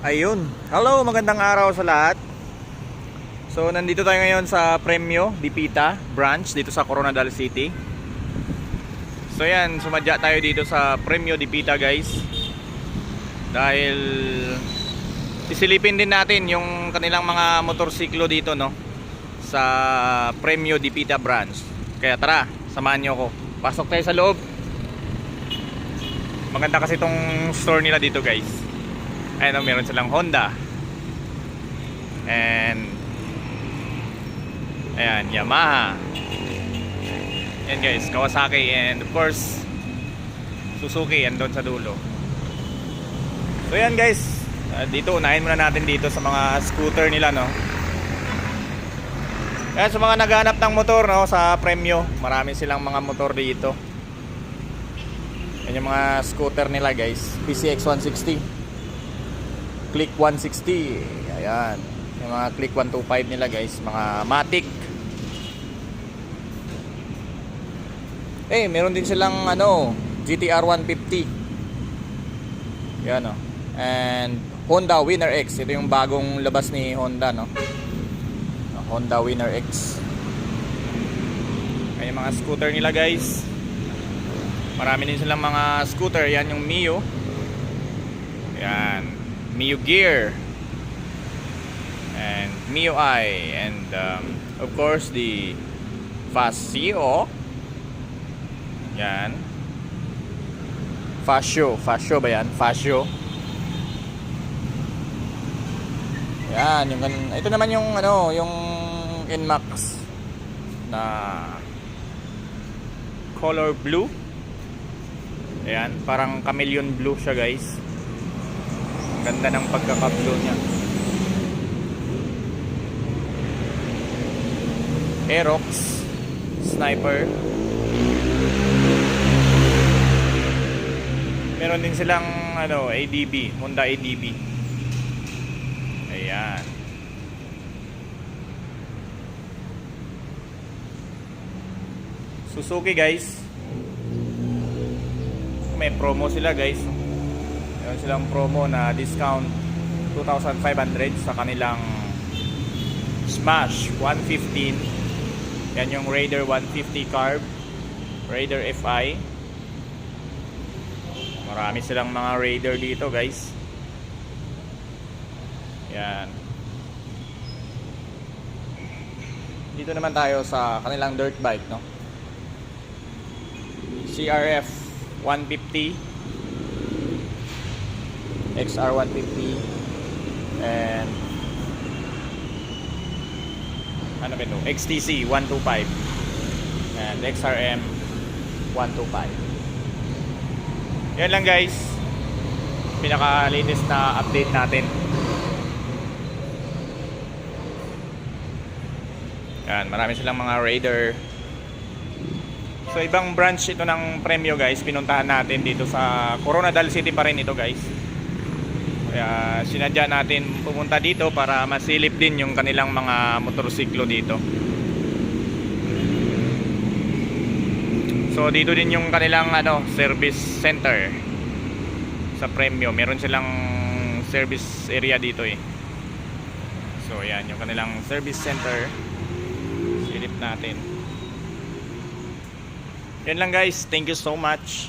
Ayun. Hello, magandang araw sa lahat. So, nandito tayo ngayon sa Premyo Dipita branch dito sa Coronadal City. So, yan, sumadya tayo dito sa Premyo Dipita, guys. Dahil isilipin din natin yung kanilang mga motorsiklo dito, no? Sa Premyo Dipita branch. Kaya tara, samahan nyo ako. Pasok tayo sa loob. Maganda kasi itong store nila dito, guys. Ayun, oh, meron silang Honda. And Ayan, Yamaha. Yan guys, Kawasaki and of course Suzuki andun sa dulo. So yan guys, ah, dito unahin muna natin dito sa mga scooter nila no. Kaya sa mga naghanap ng motor no sa premyo, marami silang mga motor dito. Yan yung mga scooter nila guys, PCX 160. Click 160. Ayan. Yung mga Click 125 nila guys, mga Matic. Eh, meron din silang ano, GTR 150. Yan oh. And Honda Winner X. Ito yung bagong labas ni Honda, no? Honda Winner X. Ay, yung mga scooter nila, guys. Marami din silang mga scooter. Yan yung Mio. Yan. Mio Gear. And Mio I. And um, of course, the Fasio. Yan. Fascio. Fascio ba yan? Fascio. Yan. Yung, ito naman yung ano, yung Inmax na color blue. Ayan. Parang chameleon blue siya guys. Ang ganda ng pagkaka-blue niya. Aerox Sniper Meron din silang ano, ADB, Honda ADB. Ayan. Suzuki guys. May promo sila guys. Meron silang promo na discount 2,500 sa kanilang Smash 115. Yan yung Raider 150 carb. Raider FI. Marami silang mga Raider dito, guys. Yan. Dito naman tayo sa kanilang dirt bike, no? CRF 150 XR 150 and ano ba ito? XTC 125 and XRM 125 yan lang guys. Pinaka latest na update natin. Yan marami silang mga Raider. So ibang branch ito ng premyo guys. Pinuntahan natin dito sa Coronadal City pa rin ito guys kaya sinadya natin pumunta dito para masilip din yung kanilang mga motorsiklo dito So dito din yung kanilang ano, service center sa Premio. Meron silang service area dito eh. So yan yung kanilang service center. Silip natin. Yan lang guys. Thank you so much.